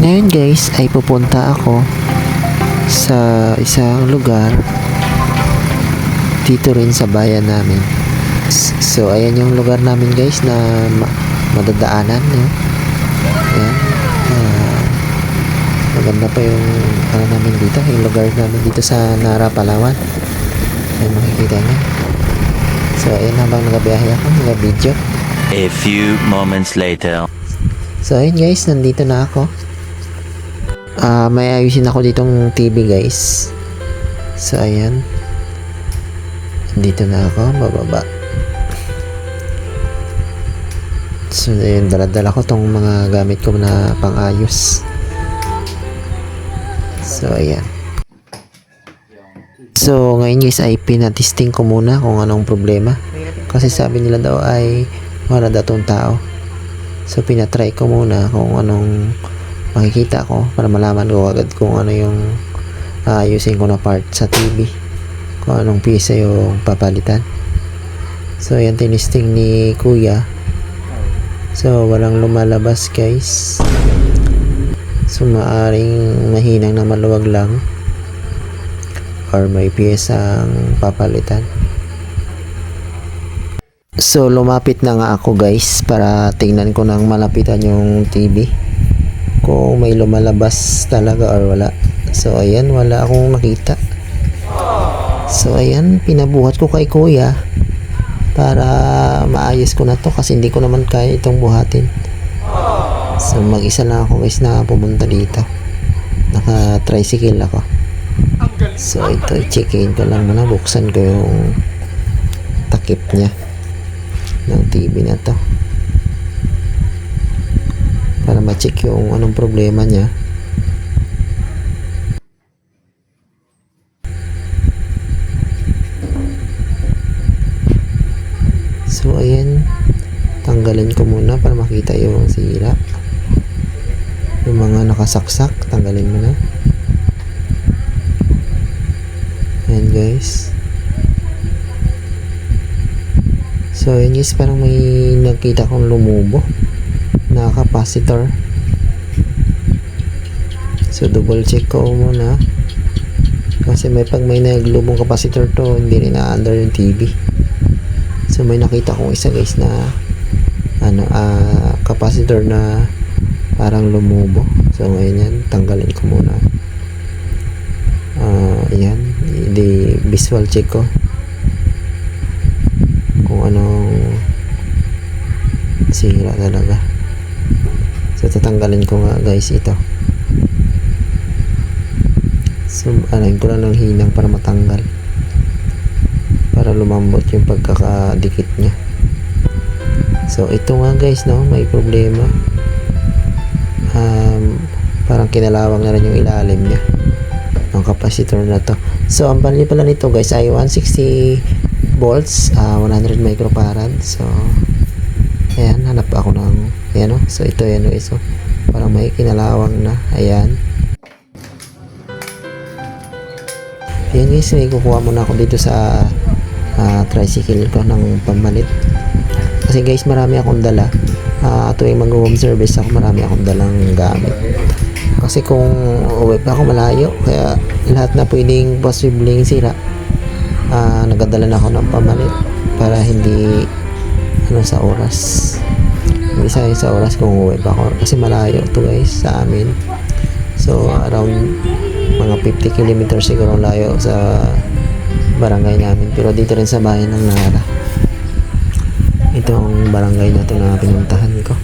Ngayon guys ay pupunta ako sa isang lugar dito rin sa bayan namin. So ayan yung lugar namin guys na ma- madadaanan. No? Ayan. Ah, maganda pa yung ano namin dito, yung lugar namin dito sa Nara, Palawan. Ayan makikita niyo. So ayan habang nagabiyahe ako, nag-video. A few moments later. So ayun guys, nandito na ako. Ah, may ayusin ako ditong TV guys. So ayan. Dito na ako, bababa. So ayun, dala-dala ko tong mga gamit ko na pang-ayos. So ayan. So ngayon guys ay pinatesting ko muna kung anong problema. Kasi sabi nila daw ay wala daw tong tao. So pinatry ko muna kung anong makikita ko para malaman ko agad kung ano yung ayusin ko na part sa TV. Kung anong pisa yung papalitan. So yan tinisting ni kuya. So walang lumalabas guys. So maaring mahinang na maluwag lang or may piyesang papalitan. So lumapit na nga ako guys para tingnan ko nang malapitan yung TV kung may lumalabas talaga or wala. So ayan, wala akong nakita. So ayan, pinabuhat ko kay kuya para maayos ko na to kasi hindi ko naman kaya itong buhatin. So mag-isa lang ako guys na pumunta dito. Naka-tricycle ako. So ito, i-checkin ko lang muna. Buksan ko yung takip niya ng TV na to para ma-check yung anong problema niya. So ayan. Tanggalin ko muna para makita yung sira. Yung mga nakasaksak tanggalin mo na. Ayan guys. So, yun guys, parang may nakita kong lumubo na capacitor. So, double check ko muna. Kasi may pag may naglubong capacitor to, hindi rin na-under yung TV. So, may nakita kong isa guys na ano, ah, capacitor na parang lumubo. So, ngayon yan, tanggalin ko muna. Ah, yan, di visual check ko kung anong sira talaga so tatanggalin ko nga guys ito. So alain ko lang ng hinang para matanggal. Para lumambot yung pagkakadikit niya. So ito nga guys no may problema. Um, parang kinalawang na rin yung ilalim niya. Ng capacitor na to. So ang bali pala nito guys ay 160 volts, ah, 100 microfarad. So, ayan, hanap ako ng, ayan o. So, ito yan o, so, parang may kinalawang na. Ayan. Ayan guys, may kukuha muna ako dito sa ah, tricycle ko ng pamalit. Kasi guys, marami akong dala. Ah, tuwing mag-home service ako, marami akong dalang gamit. Kasi kung uwi pa ako malayo, kaya lahat na pwedeng posibleng sira, ah nagadala na ako ng pamalit para hindi ano sa oras. Hindi sayang sa oras kung uwi pa ako. Kasi malayo to guys sa amin. So around mga 50 kilometers siguro layo sa barangay namin. Pero dito rin sa bayan ng Nara. Itong barangay na to na pinuntahan ko.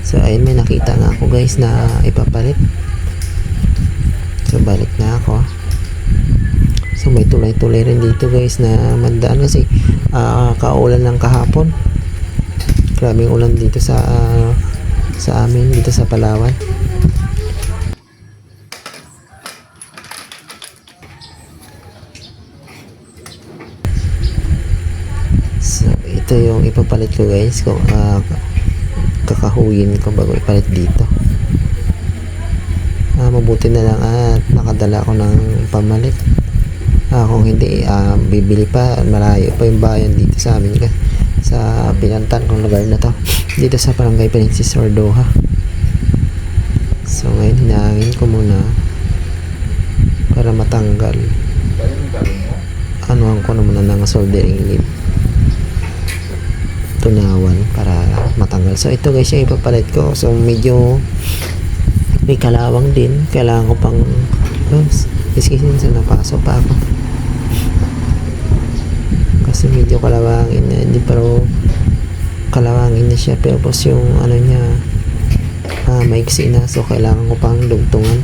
So ayun may nakita nga ako guys na ipapalit. So balik na ako. So may tulay-tulay rin dito guys na mandaan kasi ah, kaulan ng kahapon. Grabing ulan dito sa sa amin dito sa Palawan. So ito yung ipapalit ko guys kung ah, kakahuyin ko bago ipalit dito. Ah, mabuti na lang at nakadala ako ng pamalit. Ah, kung hindi, ah, bibili pa, malayo pa yung bayan dito sa amin ka. Sa pinantan kong lugar na to. Dito sa Barangay Peninsis Sordoha. hinangin ko muna para matanggal. Anuhan ko naman na ng soldering lead. Tunawan para matanggal. So ito guys yung ipapalit ko. So medyo may kalawang din. Kailangan ko pang oops iskisin sa napasok pa ako kasi medyo kalawangin na hindi pero kalawangin na siya pero pos yung ano niya ah, maiksi na so kailangan ko pang dugtungan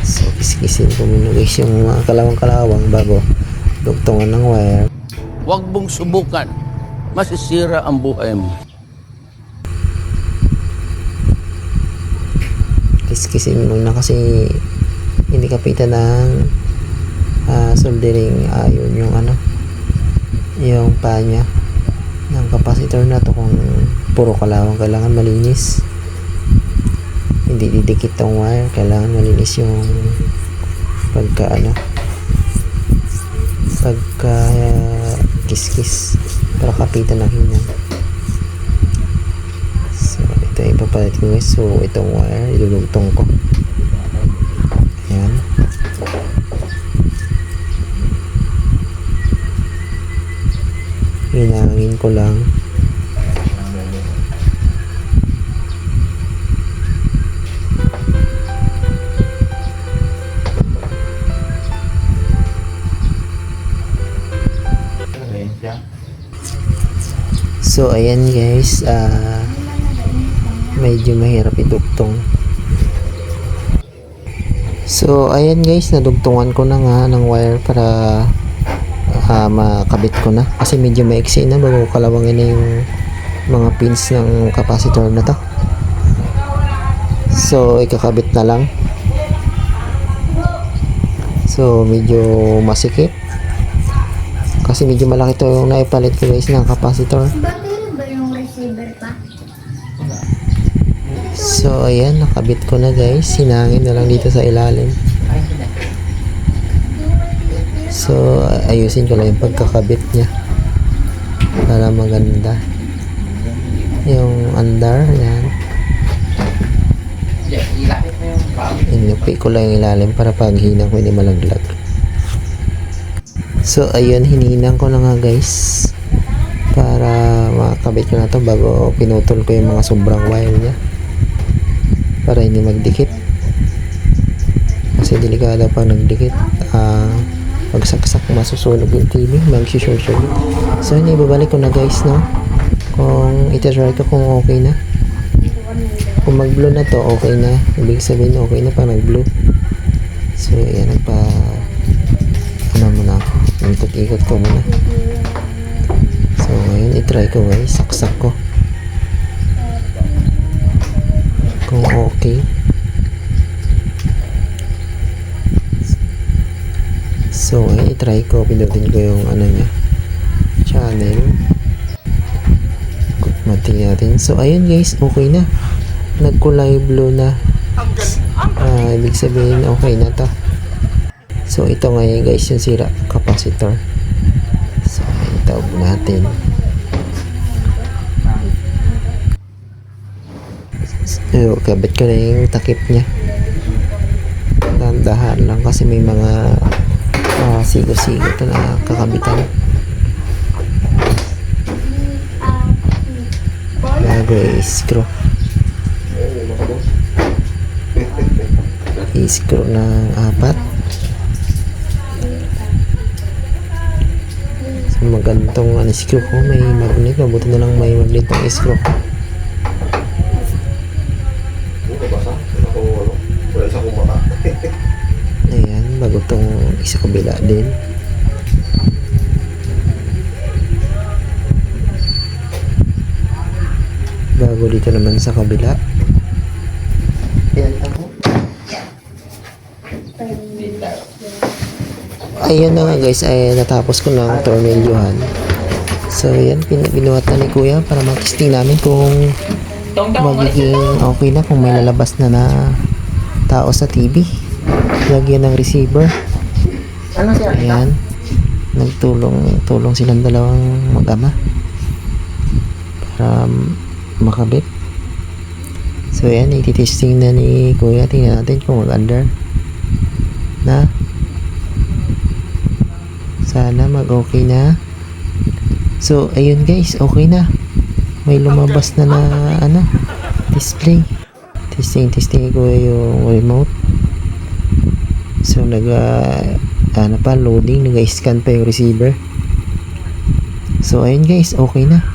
so kiskisin ko muna guys yung mga kalawang kalawang bago dugtungan ng wire Huwag mong subukan. Masisira ang buhay mo. kiskisin muna kasi hindi kapitan ng ah, soldering iron yung ano yung pa niya ng capacitor na to kung puro kalawang kailangan malinis hindi didikit tong wire kailangan malinis yung pagka ano pagka ah, kiskis para kapitan ng hinang So, ito ipapalit ko. So, itong wire, ilulugtong ko. Ayan. Hinangin ko lang. So, ayan guys. Ah, medyo mahirap idugtong. So, ayan guys, nadugtungan ko na nga ng wire para ah, makabit ko na. Kasi medyo maiksi na bago kalawangin na yung mga pins ng capacitor na to. So, ikakabit na lang. So, medyo masikip. Kasi medyo malaki to yung naipalit ko guys ng capacitor. So, ayan, nakabit ko na guys. Sinangin na lang dito sa ilalim. So, ayusin ko lang yung pagkakabit niya. Para maganda. Yung andar, yan. Inupi ko lang yung ilalim para pag hinang ko hindi malaglag. So, ayun, hininang ko na nga guys. Para makakabit ko na to bago pinutol ko yung mga sobrang wire niya para hindi magdikit kasi delikado pag nagdikit ah pag saksak masusunog yung TV circuit so yun ibabalik ko na guys no? Kung itatry ko kung okay na. Kung mag blue na to okay na. Ibig sabihin okay na pa nag blue so yan nagpa ano muna ako ikot-ikot ko muna. So ngayon itry ko guys saksak ko. Kung okay. So, ngayon i-try ko. Pinutin ko yung ano niya. Channel. Matingin natin. So, ayun guys. Okay na. Nagkulay blue na. Ah, ibig sabihin, okay na to. So, ito ngayon guys yung sira. Capacitor. So, itawag natin. So, kabit ko na yung takip niya. Dahan-dahan lang kasi may mga ah, sigo-sigo ito na kakabitan. Bago i-screw. I-screw ng apat. So, magandang ano, screw ko. May magnet. Mabuti na lang may magnet ang screw ko. Ayan, bago tong isa kabila din. Bago dito naman sa kabila. Ayan na nga guys, ay natapos ko ng tornilyohan. So yan, binuhat na ni kuya para makisting namin kung magiging okay na kung may lalabas na na tao sa TV. Lagyan ng receiver. Ayan. Nagtulong tulong silang dalawang mag-ama para makabit. So So yan, ititesting na ni Kuya. Tingnan natin kung mag-under. Na? Sana mag-okay na. So, ayun guys, okay na. May lumabas na na ano, display. Testing, testing ko yung remote. So, nag, ah, ano pa, loading, nag-scan pa yung receiver. So, ayun guys, okay na.